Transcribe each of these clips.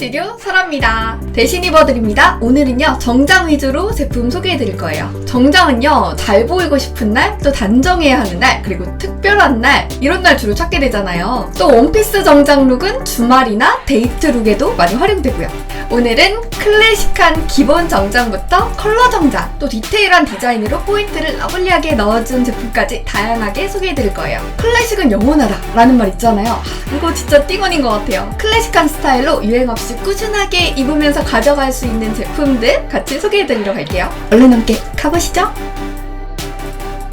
스튜디오 설아입니다. 대신 입어드립니다. 오늘은요, 정장 위주로 제품 소개해드릴 거예요. 정장은요, 잘 보이고 싶은 날, 또 단정해야 하는 날, 그리고 특별한 날, 이런 날 주로 찾게 되잖아요. 또 원피스 정장 룩은 주말이나 데이트 룩에도 많이 활용되고요. 오늘은 클래식한 기본 정장부터 컬러 정장, 또 디테일한 디자인으로 포인트를 러블리하게 넣어준 제품까지 다양하게 소개해드릴 거예요. 클래식은 영원하다 라는 말 있잖아요. 아, 이거 진짜 띵언인 것 같아요. 클래식한 스타일로 유행 없이 꾸준하게 입으면서 가져갈 수 있는 제품들 같이 소개해드리러 갈게요. 얼른 함께 가보시죠.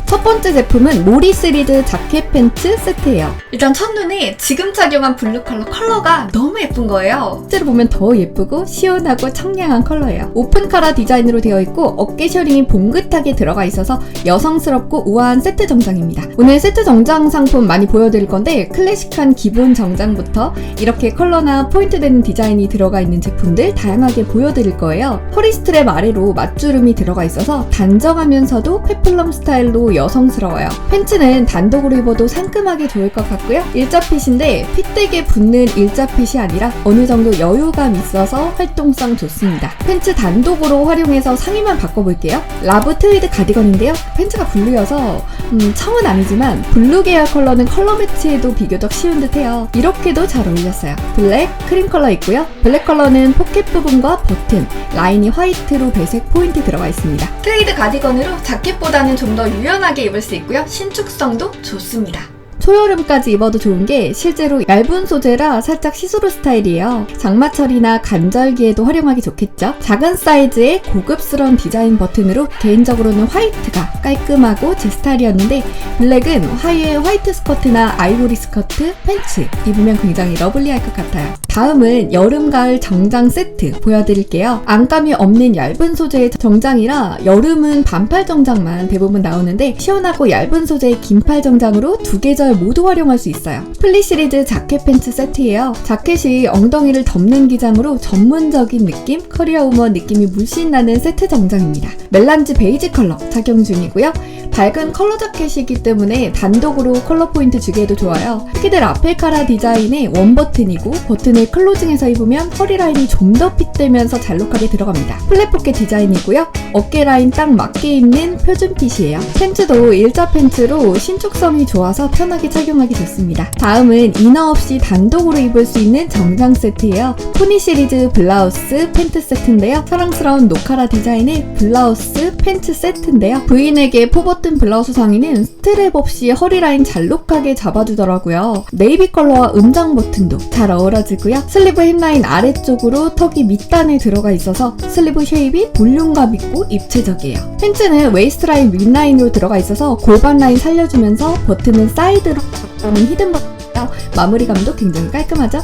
첫 번째 제품은 모리 시리즈 자켓 팬츠 세트예요. 일단 첫눈에 지금 착용한 블루 컬러 컬러가 너무 예쁜 거예요. 실제로 보면 더 예쁘고 시원하고 청량한 컬러예요. 오픈 카라 디자인으로 되어 있고 어깨 셔링이 봉긋하게 들어가 있어서 여성스럽고 우아한 세트 정장입니다. 오늘 세트 정장 상품 많이 보여드릴 건데 클래식한 기본 정장부터 이렇게 컬러나 포인트 되는 디자인이 들어가 있는 제품들 다양하게 보여드릴 거예요. 허리 스트랩 아래로 맞주름이 들어가 있어서 단정하면서도 페플럼 스타일로 여성스러워요. 팬츠는 단독으로 입어도 상큼하게 좋을 것 같고요. 일자 핏인데 핏되게 붙는 일자 핏이 아니라 어느 정도 여유감 있어서 활동성 좋습니다. 팬츠 단독으로 활용해서 상의만 바꿔볼게요. 라브 트위드 가디건인데요. 팬츠가 블루여서 음, 청은 아니지만 블루 계열 컬러는 컬러 매치에도 비교적 쉬운 듯해요. 이렇게도 잘 어울렸어요. 블랙, 크림 컬러 있고요. 블랙 컬러는 포켓 부분과 버튼, 라인이 화이트로 배색 포인트 들어가 있습니다. 트레이드 가디건으로 자켓보다는 좀 더 유연하게 입을 수 있고요. 신축성도 좋습니다. 초여름까지 입어도 좋은 게 실제로 얇은 소재라 살짝 시스루 스타일이에요. 장마철이나 간절기에도 활용하기 좋겠죠? 작은 사이즈의 고급스러운 디자인 버튼으로 개인적으로는 화이트가 깔끔하고 제 스타일이었는데 블랙은 화이에 화이트 스커트나 아이보리 스커트, 팬츠 입으면 굉장히 러블리할 것 같아요. 다음은 여름 가을 정장 세트 보여드릴게요. 안감이 없는 얇은 소재의 정장이라 여름은 반팔 정장만 대부분 나오는데 시원하고 얇은 소재의 긴팔 정장으로 두 계절 모두 활용할 수 있어요. 플리 시리즈 자켓 팬츠 세트예요. 자켓이 엉덩이를 덮는 기장으로 전문적인 느낌, 커리어 우먼 느낌이 물씬 나는 세트 정장입니다. 멜란지 베이지 컬러 착용 중이고요. 밝은 컬러 자켓이기 때문에 단독으로 컬러 포인트 주기에도 좋아요. 특히들 아펠카라 디자인의 원 버튼이고 버튼을 클로징해서 입으면 허리 라인이 좀 더 핏되면서 잘록하게 들어갑니다. 플랫 포켓 디자인이고요. 어깨 라인 딱 맞게 입는 표준 핏이에요. 팬츠도 일자 팬츠로 신축성이 좋아서 편하게 착용하기 좋습니다. 다음은 이너 없이 단독으로 입을 수 있는 정장 세트예요. 포니 시리즈 블라우스 팬트 세트인데요. 사랑스러운 노카라 디자인의 블라우스 팬츠 세트인데요. 부인에게 포버튼 블라우스 상의는 스트랩 없이 허리 라인 잘록하게 잡아주더라고요. 네이비 컬러와 음장 버튼도 잘 어우러지고요. 슬리브 햄라인 아래쪽으로 턱이 밑단에 들어가 있어서 슬리브 쉐입이 볼륨감 있고 입체적이에요. 팬츠는 웨이스트 라인 윗라인으로 들어가 있어서 골반 라인 살려주면서 버튼은 사이드 로 잡는 히든 버튼이요. 마무리감도 굉장히 깔끔하죠?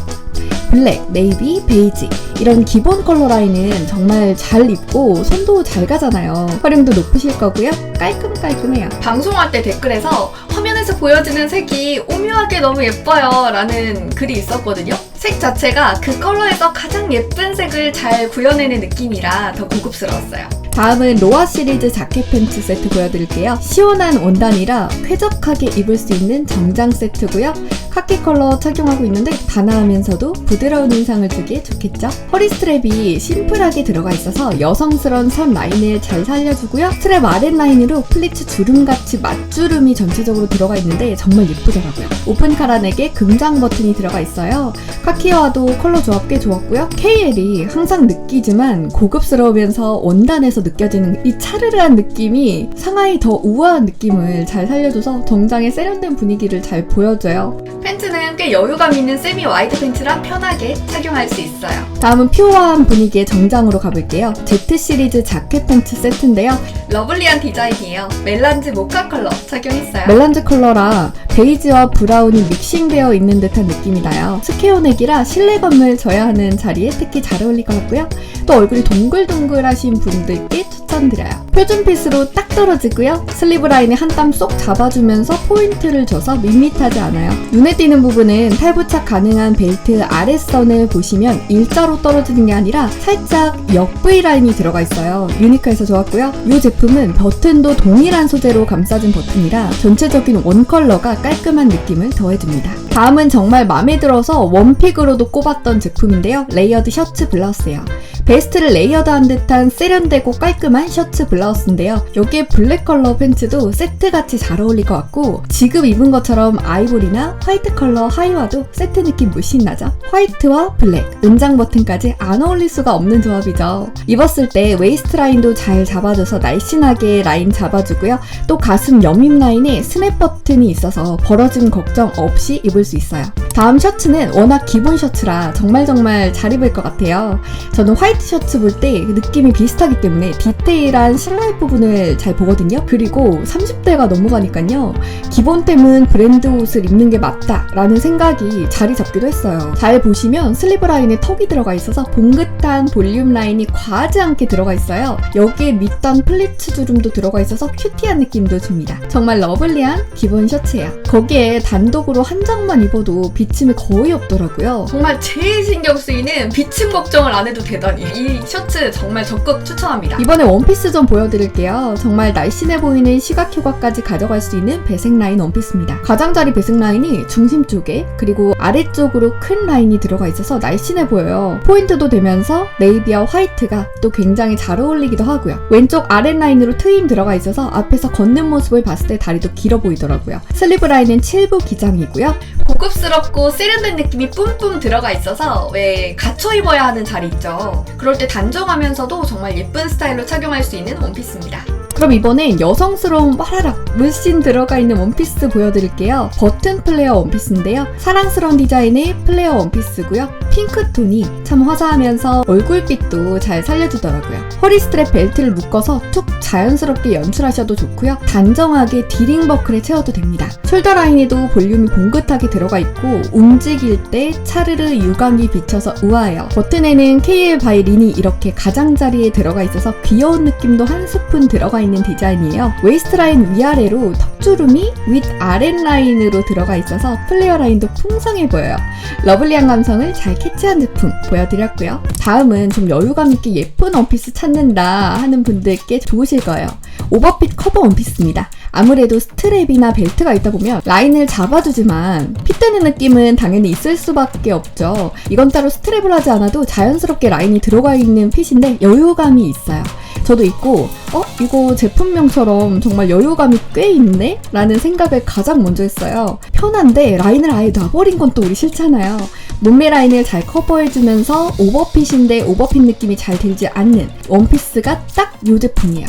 블랙, 네이비, 베이지 이런 기본 컬러 라인은 정말 잘 입고 손도 잘 가잖아요. 활용도 높으실 거고요. 깔끔깔끔해요. 방송할 때 댓글에서 화면에서 보여지는 색이 오묘하게 너무 예뻐요 라는 글이 있었거든요. 색 자체가 그 컬러에서 가장 예쁜 색을 잘 구현해낸 느낌이라 더 고급스러웠어요. 다음은 로아 시리즈 자켓 팬츠 세트 보여드릴게요. 시원한 원단이라 쾌적하게 입을 수 있는 정장 세트고요. 카키 컬러 착용하고 있는데 단아하면서도 부드러운 인상을 주기에 좋겠죠? 허리 스트랩이 심플하게 들어가 있어서 여성스러운 선 라인을 잘 살려주고요. 스트랩 아랫 라인으로 플리츠 주름같이 맞주름이 전체적으로 들어가 있는데 정말 예쁘더라고요. 오픈 카라넥에 금장 버튼이 들어가 있어요. 카키와도 컬러 조합 꽤 좋았고요. KL이 항상 느끼지만 고급스러우면서 원단에서 느껴지는 이 차르르한 느낌이 상하이 더 우아한 느낌을 잘 살려줘서 정장의 세련된 분위기를 잘 보여줘요. 팬츠는 꽤 여유감 있는 세미 와이드 팬츠라 편하게 착용할 수 있어요. 다음은 퓨어한 분위기의 정장으로 가볼게요. Z 시리즈 자켓 팬츠 세트인데요. 러블리한 디자인이에요. 멜란지 모카 컬러 착용했어요. 멜란지 컬러라 베이지와 브라운이 믹싱되어 있는 듯한 느낌이 나요. 스퀘어넥이라 실내감을 줘야 하는 자리에 특히 잘 어울릴 것 같고요. 또 얼굴이 동글동글하신 분들께 추천드려요. 표준 핏으로 딱 떨어지고요. 슬리브 라인에 한 땀 쏙 잡아주면서 포인트를 줘서 밋밋하지 않아요. 눈에 띄는 부분은 탈부착 가능한 벨트 아랫선을 보시면 일자로 떨어지는 게 아니라 살짝 역 V 라인이 들어가 있어요. 유니크해서 좋았고요. 이 제품은 버튼도 동일한 소재로 감싸진 버튼이라 전체적인 원 컬러가 깔끔한 느낌을 더해줍니다. 다음은 정말 마음에 들어서 원픽으로도 꼽았던 제품인데요. 레이어드 셔츠 블라우스예요. 베스트를 레이어드한 듯한 세련되고 깔끔한 셔츠 블라우스인데요. 여기에 블랙 컬러 팬츠도 세트같이 잘 어울릴 것 같고 지금 입은 것처럼 아이보리나 화이트 컬러 하의와도 세트 느낌 물씬 나죠? 화이트와 블랙, 은장 버튼까지 안 어울릴 수가 없는 조합이죠. 입었을 때 웨이스트 라인도 잘 잡아줘서 날씬하게 라인 잡아주고요. 또 가슴 여밈 라인에 스냅 버튼이 있어서 벌어짐 걱정 없이 입을 수 있어요. 다음 셔츠는 워낙 기본 셔츠라 정말 정말 잘 입을 것 같아요. 저는 화이트 셔츠 볼 때 느낌이 비슷하기 때문에 디테일한 실루엣 부분을 잘 보거든요. 그리고 30대가 넘어가니까요. 기본템은 브랜드 옷을 입는 게 맞다라는 생각이 자리 잡기도 했어요. 잘 보시면 슬리브 라인에 턱이 들어가 있어서 봉긋한 볼륨 라인이 과하지 않게 들어가 있어요. 여기에 밑단 플리츠 주름도 들어가 있어서 큐티한 느낌도 줍니다. 정말 러블리한 기본 셔츠예요. 거기에 단독으로 한 장만 입어도 비침이 거의 없더라고요. 정말 제일 신경 쓰이는 비침 걱정을 안 해도 되다니. 이 셔츠 정말 적극 추천합니다. 이번에 원피스 좀 보여드릴게요. 정말 날씬해 보이는 시각 효과까지 가져갈 수 있는 배색 라인 원피스입니다. 가장자리 배색 라인이 중심 쪽에 그리고 아래쪽으로 큰 라인이 들어가 있어서 날씬해 보여요. 포인트도 되면서 네이비와 화이트가 또 굉장히 잘 어울리기도 하고요. 왼쪽 아랫 라인으로 트임 들어가 있어서 앞에서 걷는 모습을 봤을 때 다리도 길어 보이더라고요. 슬리브 라인은 7부 기장이고요. 고급스럽고 세련된 느낌이 뿜뿜 들어가 있어서 왜 갖춰 입어야 하는 자리 있죠. 그럴 때 단정하면서도 정말 예쁜 스타일로 착용할 수 있는 원피스입니다. 그럼 이번엔 여성스러운 빠라락 물씬 들어가 있는 원피스 보여드릴게요. 버튼 플레어 원피스인데요. 사랑스러운 디자인의 플레어 원피스고요. 핑크톤이 참 화사하면서 얼굴빛도 잘 살려주더라고요. 허리 스트랩 벨트를 묶어서 툭 자연스럽게 연출하셔도 좋고요. 단정하게 디링 버클에 채워도 됩니다. 숄더 라인에도 볼륨이 봉긋하게 들어가 있고 움직일 때 차르르 유광이 비쳐서 우아해요. 버튼에는 KL 바이 린이 이렇게 가장자리에 들어가 있어서 귀여운 느낌도 한 스푼 들어가 있는 디자인이에요. 웨이스트 라인 위아래로 턱주름이 윗 아랫 라인으로 들어가 있어서 플레어 라인도 풍성해 보여요. 러블리한 감성을 잘 캐치한 제품 보여드렸고요. 다음은 좀 여유감 있게 예쁜 원피스 찾는다 하는 분들께 좋으실 거예요. 오버핏 커버 원피스입니다. 아무래도 스트랩이나 벨트가 있다 보면 라인을 잡아주지만 핏되는 느낌은 당연히 있을 수밖에 없죠. 이건 따로 스트랩을 하지 않아도 자연스럽게 라인이 들어가 있는 핏인데 여유감이 있어요. 저도 있고, 어? 이거 제품명처럼 정말 여유감이 꽤 있네? 라는 생각을 가장 먼저 했어요. 편한데 라인을 아예 놔버린 건 또 우리 싫잖아요. 몸매 라인을 잘 커버해주면서 오버핏인데 오버핏 느낌이 잘 들지 않는 원피스가 딱 이 제품이에요.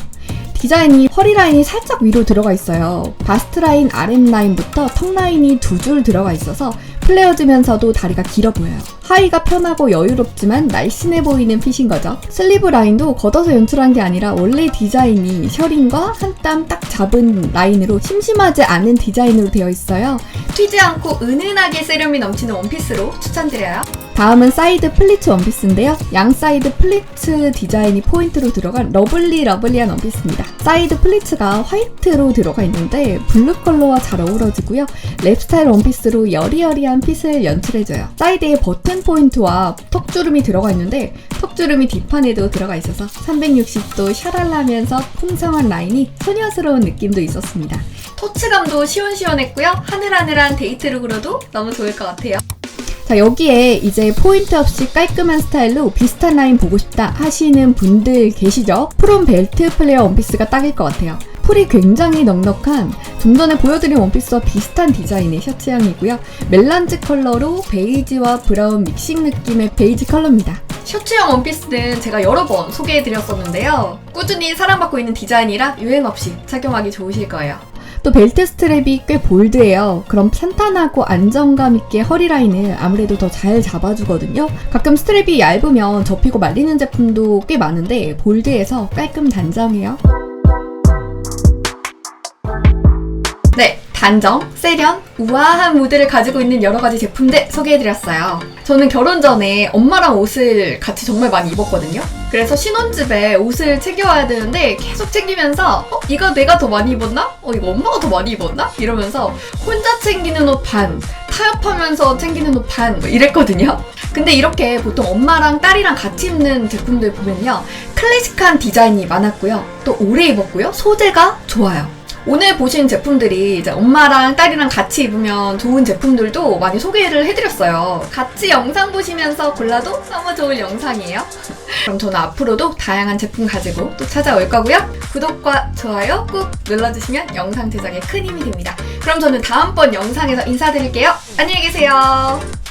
디자인이 허리 라인이 살짝 위로 들어가 있어요. 바스트 라인 아랫 라인부터 턱 라인이 두 줄 들어가 있어서 플레어지면서도 다리가 길어 보여요. 하의가 편하고 여유롭지만 날씬해 보이는 핏인 거죠. 슬리브 라인도 걷어서 연출한 게 아니라 원래 디자인이 셔링과 한 땀 딱 잡은 라인으로 심심하지 않은 디자인으로 되어 있어요. 튀지 않고 은은하게 세련미 넘치는 원피스로 추천드려요. 다음은 사이드 플리츠 원피스인데요. 양 사이드 플리츠 디자인이 포인트로 들어간 러블리 러블리한 원피스입니다. 사이드 플리츠가 화이트로 들어가 있는데 블루 컬러와 잘 어우러지고요. 랩 스타일 원피스로 여리여리한 핏을 연출해줘요. 사이드에 버튼 포인트와 턱주름이 들어가 있는데 턱주름이 뒷판에도 들어가 있어서 360도 샤랄라면서 풍성한 라인이 소녀스러운 느낌도 있었습니다. 토치감도 시원시원했고요. 하늘하늘한 데이트룩으로도 너무 좋을 것 같아요. 자, 여기에 이제 포인트 없이 깔끔한 스타일로 비슷한 라인 보고 싶다 하시는 분들 계시죠? 프롬 벨트 플레어 원피스가 딱일 것 같아요. 풀이 굉장히 넉넉한 좀 전에 보여드린 원피스와 비슷한 디자인의 셔츠향이고요. 멜란지 컬러로 베이지와 브라운 믹싱 느낌의 베이지 컬러입니다. 셔츠형 원피스는 제가 여러 번 소개해드렸었는데요. 꾸준히 사랑받고 있는 디자인이라 유행 없이 착용하기 좋으실 거예요. 또 벨트 스트랩이 꽤 볼드해요. 그럼 탄탄하고 안정감 있게 허리 라인을 아무래도 더 잘 잡아주거든요. 가끔 스트랩이 얇으면 접히고 말리는 제품도 꽤 많은데 볼드해서 깔끔 단정해요. 네, 단정, 세련, 우아한 무드를 가지고 있는 여러 가지 제품들 소개해드렸어요. 저는 결혼 전에 엄마랑 옷을 같이 정말 많이 입었거든요. 그래서 신혼집에 옷을 챙겨와야 되는데 계속 챙기면서 어? 이거 내가 더 많이 입었나? 어 이거 엄마가 더 많이 입었나? 이러면서 혼자 챙기는 옷 반, 타협하면서 챙기는 옷 반, 뭐 이랬거든요. 근데 이렇게 보통 엄마랑 딸이랑 같이 입는 제품들 보면요. 클래식한 디자인이 많았고요. 또 오래 입었고요. 소재가 좋아요. 오늘 보신 제품들이 이제 엄마랑 딸이랑 같이 입으면 좋은 제품들도 많이 소개를 해드렸어요. 같이 영상 보시면서 골라도 너무 좋을 영상이에요. 그럼 저는 앞으로도 다양한 제품 가지고 또 찾아올 거고요. 구독과 좋아요 꾹 눌러주시면 영상 제작에 큰 힘이 됩니다. 그럼 저는 다음번 영상에서 인사드릴게요. 안녕히 계세요.